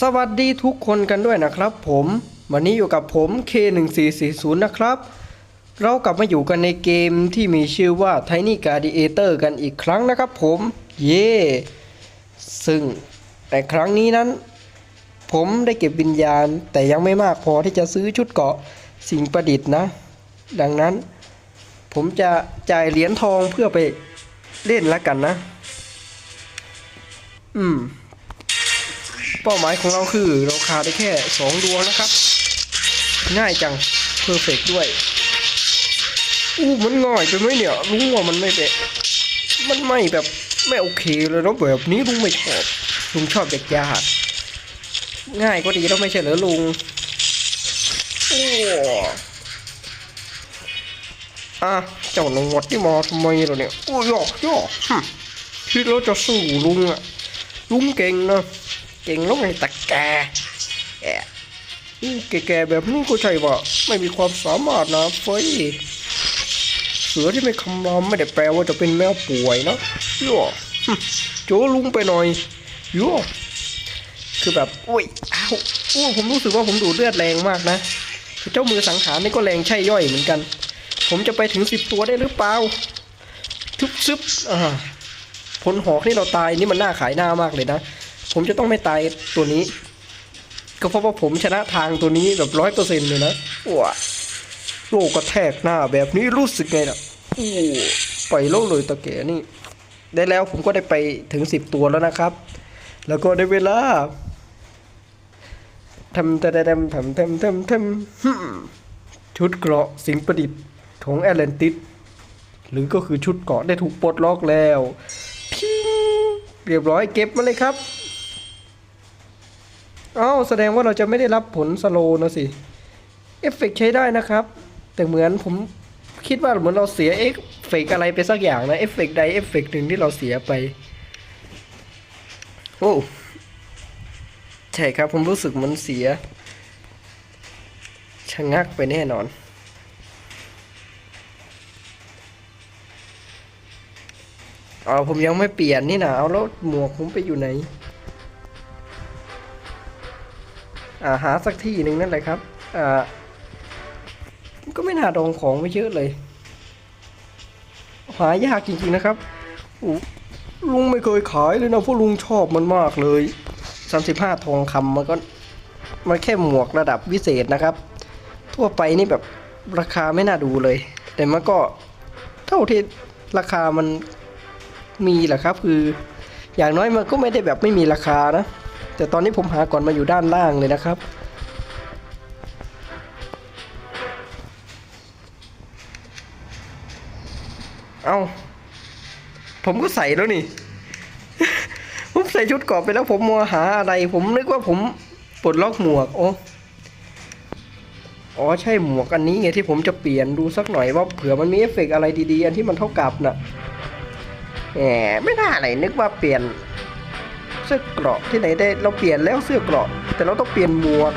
สวัสดีทุกคนกันด้วยนะครับ ผมวันนี้อยู่กับผม K1440 นะครับ เรากลับมาอยู่กันในเกมที่มีชื่อว่า Tiny Gladiator กันอีกครั้งนะครับผม เย่ซึ่งในครั้งนี้นั้น ผมได้เก็บวิญญาณ แต่ยังไม่มากพอที่จะซื้อชุดเกาะสิ่งประดิษฐ์นะ ดังนั้น ผมจะจ่ายเหรียญทองเพื่อไปเล่นแล้วกันนะ อืม เป้าหมายของเราคือเราขาดได้แค่สองดวงนะครับ ง่ายจังเพอร์เฟกด้วยอู้มันง่ายไปไหมเนี่ยลุงว่ามันไม่แบบมันไม่แบบไม่โอเคเลยเนาะแบบนี้ลุงไม่ชอบลุงชอบเด็กยากง่ายก็ดีแล้วไม่ใช่เหรอลุงโอ้อะเจ้าหนวดที่มาทำไมล่ะเนี่ยโอ้ยอกยอกหึคิดแล้วจะสู้ลุงอะลุงเก่งนะ เก่งล้วไงตะแกแอะแก่ๆแบบนี้ก็ใช่ว่ไม่มีความสามารถนะเฟ้ยเสือที่ไม่คำรามไม่ได้แปลว่าจะเป็นแมวป่วยนะย่อหึโจลุงไปหน่อยย่อคือแบบอุ้ยอ้าวอู้ผมรู้สึกว่าผมดูเลือดแรงมากนะเจ้ามือสังหารนี่ก็แรงใช่ย่อยเหมือนกัน ผมจะไปถึงสิบตัวได้หรือเปล่าทุบซึบอ่าผลหอกที่เราตายนี่มันน่าขายหน้ามากเลยนะ ผมจะต้องไม่ตายตัวนี้ ก็เพราะว่าผมชนะทางตัวนี้แบบร้อยเปอร์เซ็นต์เลยนะว้าโลกกระแทกหน้าแบบนี้รู้สึกไงล่ะอู้ไปโลกเลยตะแกนี่ ได้แล้วผมก็ได้ไปถึงสิบตัวแล้วนะครับ แล้วก็ได้เวลาทำทำทำทำทำทำทำฮึ่มชุดเกราะสิงประดิษฐ์ของแอตแลนติสหรือก็คือชุดเกราะได้ถูกปลดล็อกแล้วพิงเรียบร้อยเก็บมาเลยครับ อ้าวแสดงว่าเราจะไม่ได้รับผลสโลนะสิ เอฟเฟกต์ใช้ได้นะครับ แต่เหมือนผมคิดว่าเหมือนเราเสียเอฟเฟกต์อะไรไปสักอย่างนะเอฟเฟกต์ใดเอฟเฟกต์หนึ่งที่เราเสียไป โอ้ ใช่ครับผมรู้สึกมันเสียชะงักไปแน่นอนอ๋อผมยังไม่เปลี่ยนนี่นะเอาแล้วหมวกผมไปอยู่ไหน หาสักที่หนึ่งนั่นแหละครับก็ไม่น่าดองของไม่เยอะเลย หายากจริงๆนะครับลุงไม่เคยขายเลยนะพราะลุงชอบมันมากเลย35ทองคำมันก็มันแค่หมวกระดับวิเศษนะครับ ทั่วไปนี่แบบราคาไม่น่าดูเลย แต่มันก็เท่าที่ราคามันมีแหละครับ คืออย่างน้อยมันก็ไม่ได้แบบไม่มีราคานะ แต่ตอนนี้ผมหาก่อนมาอยู่ด้านล่างเลยนะครับ เอาผมก็ใส่แล้วนี่ ผมใส่ชุดกรอบไปแล้วผมมัวหาอะไร ผมนึกว่าผมปลดล็อกหมวกโอ้อ๋อใช่หมวกอันนี้ไงที่ผมจะเปลี่ยนดูสักหน่อยว่าเผื่อมันมีเอฟเฟกต์อะไรดีๆ อันที่มันเท่ากับน่ะแหมไม่น่าไหนนึกว่าเปลี่ยน เสื้อเกราะที่ไหนได้เราเปลี่ยนแล้วเสื้อเกราะ แต่เราต้องเปลี่ยนหมวก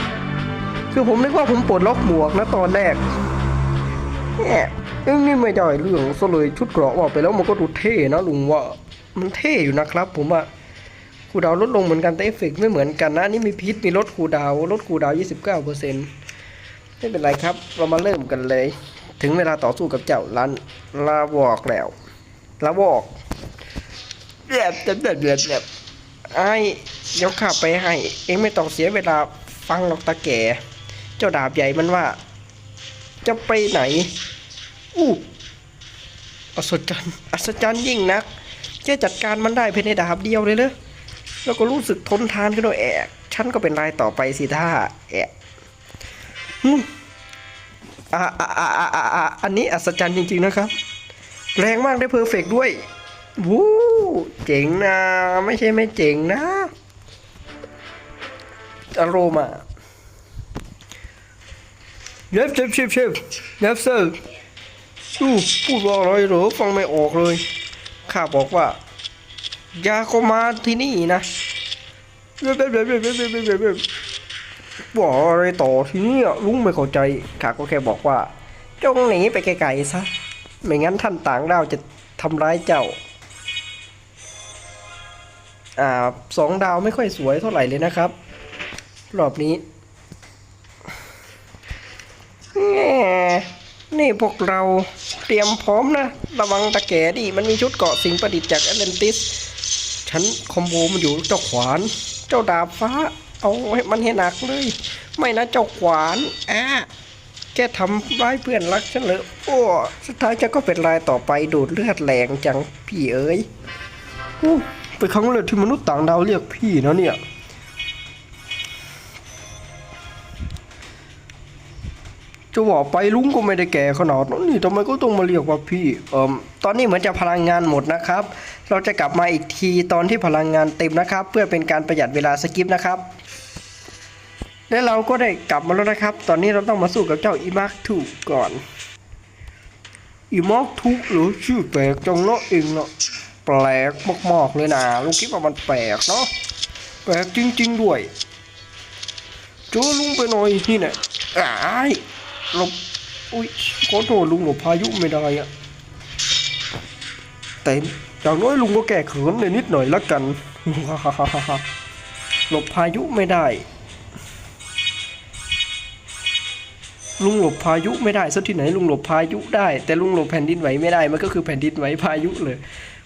คือผมนึกว่าผมปลดล็อกหมวกนะตอนแรกแหมนี่ไม่ได้เรื่องซะเลยชุดเกราะว่าไปแล้วมันก็ดูเท่นะลุงว่ามันเท่อยู่นะครับ ผมว่าคูดาวลดลงเหมือนกันแต่เอฟเฟกต์ไม่เหมือนกันนะนี่มีพิษมีลดคูดาวลดคูดาว 29เปอร์เซ็นต์ไม่เป็นไรครับ เรามาเริ่มกันเลย ถึงเวลาต่อสู้กับเจ้าลันลาวอกแล้วลาวอกแบบแบบแบบแบบแบบ ไอ้เดี๋ยวขับไปให้ เองไม่ต้องเสียเวลาฟังหรอกตาแก่ เจ้าดาบใหญ่มันว่า จะไปไหน อู้อัศจรรย์อัศจรรย์ยิ่งนักแค่จัดการมันได้ภายในดาบเดียวเลยเลยแล้วก็รู้สึกทนทานขึ้นด้วยแอกฉันก็เป็นรายต่อไปสิท่าแอกอืมอ่าอ่าอ่าอ่าอ่าอ่าอันนี้อัศจรรย์จริงๆนะครับ แรงมากได้เพอร์เฟกต์ด้วย วู้เจ๋งนะ ไม่ใช่ไม่เจ๋งนะอารมณ์อะเย็บเย็บเย็บเย็บเย็บเซอร์สู้พูดว่าอะไรหรอฟังไม่ออกเลย ข้าบอกว่า ยาเขามาที่นี่นะเย็บเย็บเย็บเย็บเย็บเย็บเบบอกอะไรต่อทีนี้ลุงไม่เข้าใจ ข้าก็แค่บอกว่า จงหนีไปไกลๆซะ ไม่งั้นท่านต่างดาวจะทำร้ายเจ้า อ่าสองดาวไม่ค่อยสวยเท่าไหร่เลยนะครับ รอบนี้แหมนี่พวกเราเตรียมพร้อมนะ ระวังตะแก่ดิมันมีชุดเกาะสิ่งประดิษฐ์จากแอตแลนติสฉันคอมโบมันอยู่เจ้าขวาน เจ้าดาบฟ้า เอาให้มันให้หนักเลย ไม่นะเจ้าขวานอะแกทำร้ายเพื่อนรักฉันเลยโอ้สุดท้ายจะก็เป็นรายต่อไปดูดเลือดแรงจังพี่เอ๋ยโอ้ เป็นครั้งแรกที่มนุษย์ต่างดาวเรียกพี่นะเนี่ย จะบอกไปลุงก็ไม่ได้แก่ขนาดนั้นนี่ทำไมก็ต้องมาเรียกว่าพี่ เอ่มตอนนี้เหมือนจะพลังงานหมดนะครับ เราจะกลับมาอีกทีตอนที่พลังงานเต็มนะครับ เพื่อเป็นการประหยัดเวลาสกิปนะครับ และเราก็ได้กลับมาแล้วนะครับ ตอนนี้เราต้องมาสู้กับเจ้าอีมาร์คทูก่อนอีมาร์คทูหรือชื่อแปลกจังเนาะเองเนาะ แปลกมากๆเลยนะลุงคิดว่ามันแปลกเนาะแปลกจริง ๆ ด้วยเจอลุงไปหน่อยนี่น่อ้ายหลบอุ้ยขอโทษลุงหลบพายุไม่ได้อะแต่อย่างน้อยลุงก็แก้เขินในนิดหน่อยละกันหลบพายุไม่ได้ ลุงหลบพายุไม่ได้ซะที่ไหนลุงหลบพายุได้ แต่ลุงหลบแผ่นดินไหวไม่ได้มันก็คือแผ่นดินไหวพายุเลย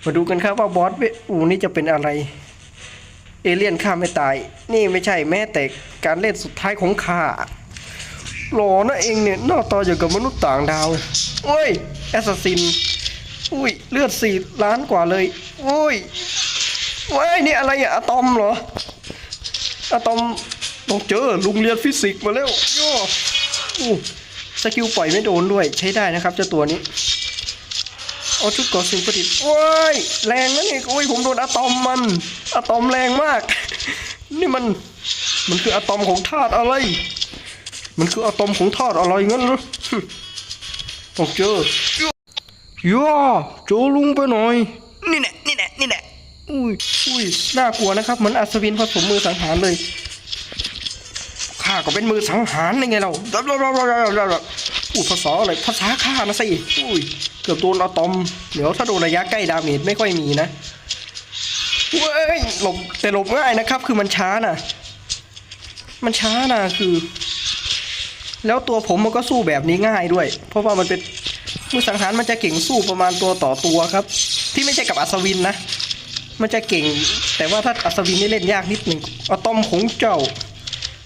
มาดูกันครับว่าบอสเวอูนี่จะเป็นอะไร เอเลี่ยนฆ่าไม่ตาย นี่ไม่ใช่แม้แต่การเล่นสุดท้ายของข้าหล่อนะเองเนี่ยหน้าตาอย่างกับมนุษย์ต่างดาวโอ้ยแอสซัสซินอุ้ยเลือดสี่ล้านกว่าเลยโอ้ยว้ยนี่อะไรอะอะตอมเหรออะตอมต้องเจอลุงเรียนฟิสิกส์มาแล้วย่อสกิลปล่อยไม่โดนด้วยใช้ได้นะครับเจ้าตัวนี้ เอาชุดเก่อสิ่งประดิษฐ์โอ้ยแรงนะนี่โอ้ยผมโดนอะตอมมันอะตอมแรงมาก นี่มันมันคืออะตอมของธาตุอะไร มันคืออะตอมของธาตุอะไรงั้นเหรอฮึต้องเจอย่าโจลุงไปหน่อย นี่แหละนี่แหละนี่แหละอุ้ยอุ้ยน่ากลัวนะครับเหมือนอัศวินผสมมือสังหารเลยข้าก็เป็นมือสังหารยังไงเรา พูดภาษาอะไรภาษาข้านะสิอุ้ยเกือบโดนอะตอม เดี๋ยวถ้าโดนระยะใกล้ดาเมจไม่ค่อยมีนะเว้ยหลบแต่หลบง่ายนะครับ คือมันช้าน่ะมันช้าน่ะคือ แล้วตัวผมมันก็สู้แบบนี้ง่ายด้วย เพราะว่ามันเป็นมือสังหารมันจะเก่งสู้ประมาณตัวต่อตัวครับ ที่ไม่ใช่กับอัศวินนะมันจะเก่ง แต่ว่าถ้าอัศวินนี่เล่นยากนิดหนึ่งอะตอมของเจ้า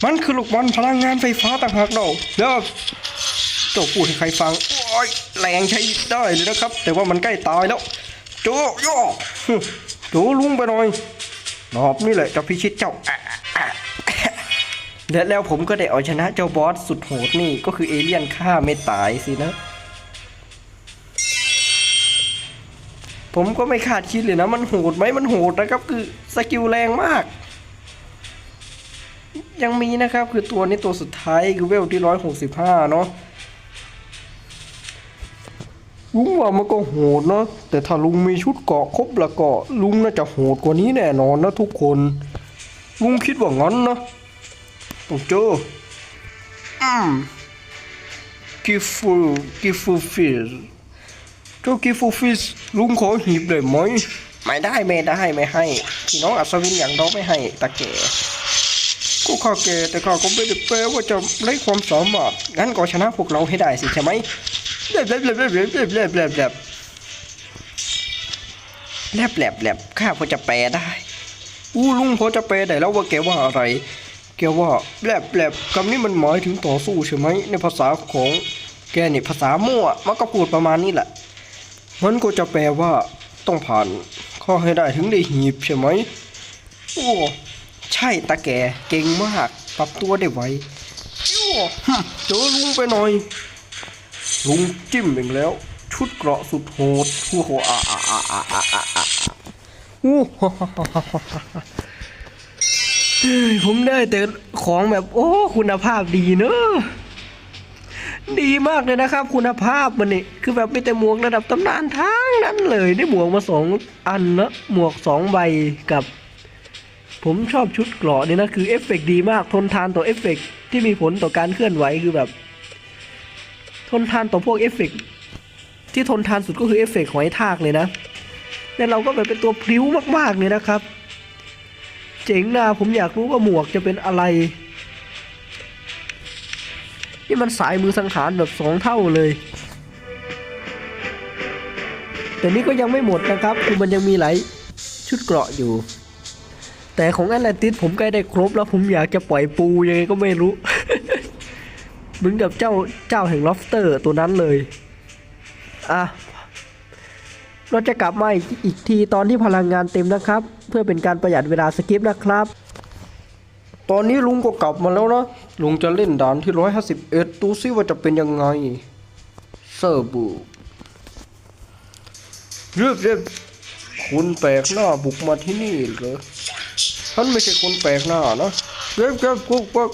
มันคือลูกบอลพลังงานไฟฟ้าต่างหากเราเด้อ เจ้าพูดให้ใครฟังโอ้ยแรงใช้ได้เลยนะครับ แต่ว่ามันใกล้ตายแล้วโจโยฮึโจลุงไปหน่อยรอบนี่แหละจะพิชิตเจ้าอะอะอะและแล้วผมก็ได้เอาชนะเจ้าบอสสุดโหดนี่ก็คือเอเลี่ยนฆ่าไม่ตายสินะ ผมก็ไม่คาดคิดเลยนะ มันโหดไหมมันโหดนะครับ คือสกิลแรงมาก ยังมีนะครับคือตัวนี้ตัวสุดท้ายคือเวลที่ร้อยหกสิบห้าเนาะ ลุงว่ามันก็โหดเนาะแต่ถ้าลุงมีชุดเกราะครบแล้วก็ลุงน่าจะโหดกว่านี้แน่นอนนะทุกคน ลุงคิดว่างั้นนะต้องเจออืมกิฟูกิฟูฟิสเจ้ากิฟูฟิสลุงขอหีบได้ไหมไม่ได้ไม่ได้ไม่ให้พี่น้องอัศวินอย่างเราไม่ให้ตาแก่ก็ข้าแก่แต่ข้าก็ไม่ได้แปลว่าจะไร้ความสามารถงั้นก็ชนะพวกเราให้ได้สิใช่ไหม แลบแลบแลบแลบแลบแลบแลบแลบแลบแลบแลบแลบข้าพอจะแปลได้ อู้ลุงพอจะแปลได้แล้วว่าแกว่าอะไร แกว่าแลบแลบคำนี้มันหมายถึงต่อสู้ใช่ไหมในภาษาของแกนี่ภาษามั่วมันก็พูดประมาณนี้แหละ มันก็จะแปลว่าต้องผ่านข้อให้ได้ถึงได้หีบใช่ไหมโอ้ใช่ตาแกเก่งมากปรับตัวได้ไวโอ้เจอลุงไปหน่อย ลุงจิ้มอีกแล้ว ชุดเกราะสุดโหดโอ้โหอาอาอาอาอาอาอาอ้โหเฮ้ผมได้แต่ของแบบ โอ้คุณภาพดีเนอะดีมากเลยนะครับ คุณภาพมันนี่คือแบบมีแต่หมวกระดับตำนานทั้งนั้นเลยได้หมวกมาสองอันนะหมวกสองใบกับ ผมชอบชุดเกราะนี่นะคือเอฟเฟกดีมากทนทานต่อเอฟเฟกที่มีผลต่อการเคลื่อนไหวคือแบบ นทานต่อพวกเอฟเฟกต์ที่ทนทานสุดก็คือเอฟเฟกต์หอยทากเลยนะแล้วเราก็แบบเป็นตัวพลิ้วมากๆเลยนะครับ เจ๋งนะผมอยากรู้ว่าหมวกจะเป็นอะไร นี่มันสายมือสังหารแบบสองเท่าเลยแต่นี่ก็ยังไม่หมดนะครับ คือมันยังมีหลายชุดเกราะอยู่ แต่ของแอตแลนติสผมใกล้ได้ครบแล้วผมอยากจะปล่อยปูยังไงก็ไม่รู้ เหมือนกับเจ้าเจ้าแห่งล็อบสเตอร์ตัวนั้นเลย อะ เราจะกลับมาอีกอีกทีตอนที่พลังงานเต็มนะครับ เพื่อเป็นการประหยัดเวลาสกิปนะครับ ตอนนี้ลุงก็กลับมาแล้วนะ ลุงจะเล่นด่านที่ร้อยห้าสิบเอ็ดดูซิว่าจะเป็นยังไงเซอร์บูเรียบเรียบคุณแปลกหน้าบุกมาที่นี่เหรอฉันไม่ใช่คนแปลกหน้านะเรียบเรียบกุ๊กกุ๊ก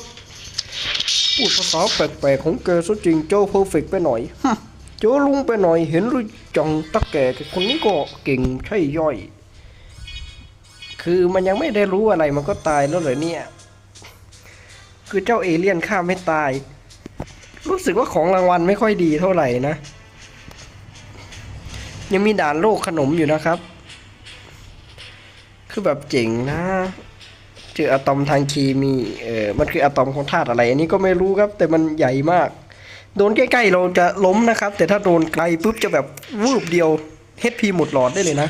พูดภาษาแปลกๆของแกซะจริงโจ้เพอร์เฟกไปหน่อยฮึเจอลุงไปหน่อยเห็นหรือจังตะแก่คนนี้ก็เก่งใช่ย่อย คือมันยังไม่ได้รู้อะไรมันก็ตายแล้วเหรอเนี่ย คือเจ้าเอเลี่ยนฆ่าไม่ตาย รู้สึกว่าของรางวัลไม่ค่อยดีเท่าไหร่นะ ยังมีด่านโลกขนมอยู่นะครับ คือแบบเจ๋งนะ เจออะตอมทางเคมีเออมันคืออะตอมของธาตุอะไร อันนี้ก็ไม่รู้ครับ แต่มันใหญ่มาก โดนใกล้ๆเราจะล้มนะครับ แต่ถ้าโดนไกลปุ๊บจะแบบวืบเดียว HP หมดหลอดได้เลยนะ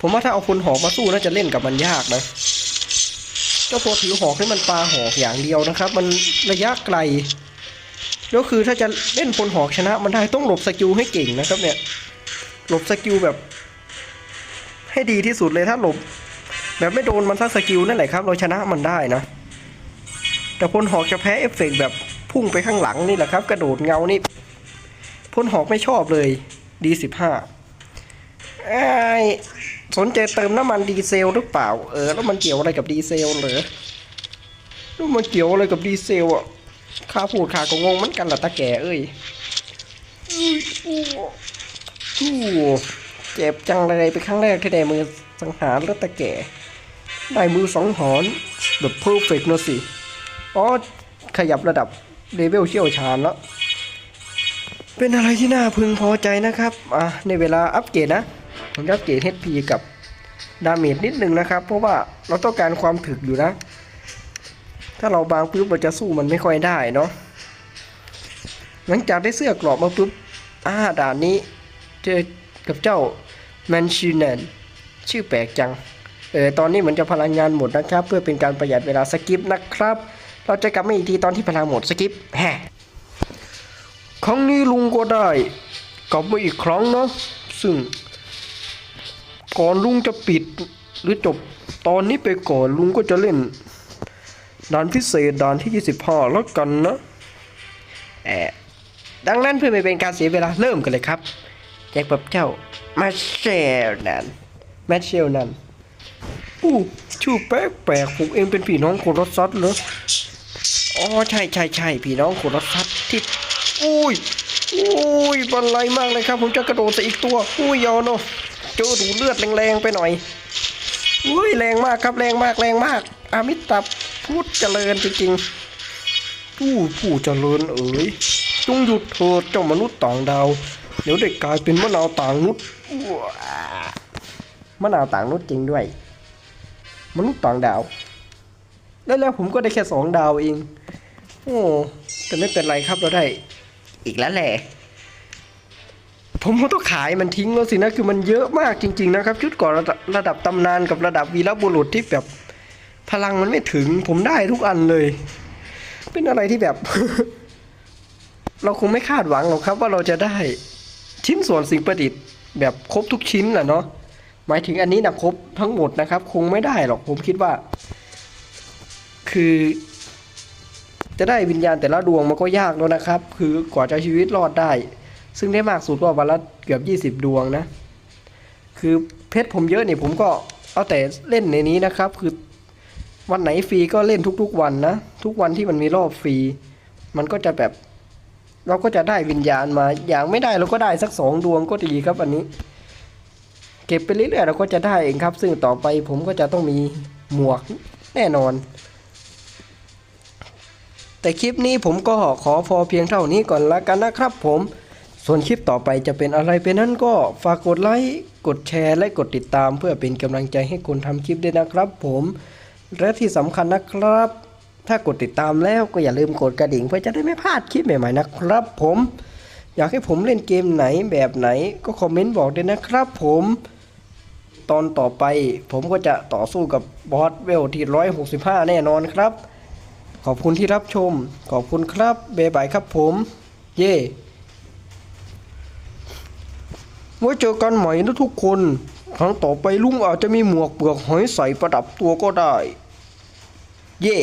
ผมว่าถ้าเอาพลหอกมาสู้น่าจะเล่นกับมันยากนะเจ้าตัวถือหอกนี่มันปลาหอกอย่างเดียวนะครับ มันระยะไกลแล้วคือถ้าจะเล่นพลหอกชนะ มันได้ต้องหลบสกิลให้เก่งนะครับเนี่ยหลบสกิลแบบ ให้ดีที่สุดเลยถ้าหลบ แบบไม่โดนมันสักสกิลนั่นแหละครับ เราชนะมันได้นะ แต่พลหอกจะแพ้เอฟเฟกต์แบบพุ่งไปข้างหลังนี่แหละครับ กระโดดเงานี่พลหอกไม่ชอบเลยดีสิบห้าไอสนใจเติมน้ำมันดีเซลหรือเปล่า เออ แล้วมันเกี่ยวอะไรกับดีเซลเหรอแล้วมันเกี่ยวอะไรกับดีเซลอะข้าพูดข้าก็งงเหมือนกันล่ะตาแก่เอ้ยอู้อู้เจ็บจังเลยเป็นครั้งแรกที่ได้มือสังหารแล้วตาแก่ ได้มือสองหอนแบบเพอร์เฟกต์นะสิ อ๋อ ขยับระดับเลเวลเชี่ยวชาญแล้ว เป็นอะไรที่น่าพึงพอใจนะครับ อะ ในเวลาอัปเกรดนะผมจะอัปเกรด HP กับดาเมจนิดนึงนะครับ เพราะว่าเราต้องการความถึกอยู่นะ ถ้าเราบางปุ๊บเราจะสู้มันไม่ค่อยได้เนาะ หลังจากได้เสื้อกรอบมาปุ๊บอ่าด่านนี้เจอกับเจ้าแมนชินันชื่อแปลกจัง เออตอนนี้เหมือนจะพลังงานหมดนะครับ เพื่อเป็นการประหยัดเวลาสกิปนะครับ เราจะกลับมาอีกทีตอนที่พลังหมดสกิปแฮะครั้งนี้ลุงก็ได้ กลับมาอีกครั้งนะซึ่ง ก่อนลุงจะปิดหรือจบตอนนี้ไปก่อนลุงก็จะเล่นด่านพิเศษด่านที่ 25 แล้วกันนะแอะดังนั้นเพื่อไม่เป็นการเสียเวลาเริ่มกันเลยครับแจ็คแบบเจ้ามาเชลนันมาเชลนัน อู้ชื่อแปลกแปลกๆผมเองเป็นพี่น้องโครซัสเหรออ๋อใช่ใช่ใช่พี่น้องโครซัสที่อุ้ยอุ้ยบันไลมากเลยครับ ผมจะกระโดดใส่อีกตัวอุ้ยยอโนเจอดูเลือดแรงๆไปหน่อยอุ้ยแรงมากครับแรงมากแรงมาก อามิตับพูดเจริญจริงๆผู้ผู้เจริญเอ๋ยจงหยุดเถิดเจ้ามนุษย์ต่างดาว เดี๋ยวเด็กกลายเป็นมะนาวต่างนุษย์อ้วมะนาวต่างนุษย์จริงด้วย มนุษย์ต่างดาวแล้แล้วผมก็ได้แค่สองดาวเอง โอ้แต่ไม่เป็นไรครับเราได้ อีกแล้วแหละ ผมก็ต้องขายมันทิ้งแล้วสินะ คือมันเยอะมากจริง ๆ นะครับ ชุดก่อนระดับระดับตำนานกับระดับวีรบุรุษที่แบบ พลังมันไม่ถึง ผมได้ทุกอันเลย เป็นอะไรที่แบบ เราคงไม่คาดหวังหรอกครับว่าเราจะได้ ชิ้นส่วนสิ่งประดิษฐ์แบบครบทุกชิ้นแหละเนาะ หมายถึงอันนี้นะครบทั้งหมดนะครับ คงไม่ได้หรอกผมคิดว่า คือ จะได้วิญญาณแต่ละดวงมันก็ยากแล้วนะครับ คือกว่าจะชีวิตรอดได้ ซึ่งได้มากสุดก็วันละเกือบ 20 ดวงนะ คือเพชรผมเยอะเนี่ยผมก็เอาแต่เล่นในนี้นะครับ คือวันไหนฟรีก็เล่นทุกๆวันนะทุกวันที่มันมีรอบฟรี มันก็จะแบบ เราก็จะได้วิญญาณมา อย่างไม่ได้เราก็ได้สักสองดวงก็ดีครับอันนี้ เก็บไปเรื่อยๆเราก็จะได้เองครับ ซึ่งต่อไปผมก็จะต้องมีหมวกแน่นอน แต่คลิปนี้ผมก็ขอพอเพียงเท่านี้ก่อนละกันนะครับผม ส่วนคลิปต่อไปจะเป็นอะไรไปนั้นก็ฝากกดไลค์กดแชร์และกดติดตามเพื่อเป็นกำลังใจให้คนทำคลิปด้วยนะครับ ผมและที่สำคัญนะครับ ถ้ากดติดตามแล้วก็อย่าลืมกดกระดิ่งเพื่อจะได้ไม่พลาดคลิปใหม่ๆนะครับ ผมอยากให้ผมเล่นเกมไหนแบบไหนก็คอมเมนต์บอกด้วยนะครับผม ตอนต่อไป ผมก็จะต่อสู้กับบอสเวลที่ 165 แน่นอนครับ ขอบคุณที่รับชม ขอบคุณครับเบายบายครับผม เย่ไว้เจอกันใหม่นะทุกคน ครั้งต่อไปลุงอาจจะมีหมวกเปลือกหอยใส่ประดับตัวก็ได้ เย่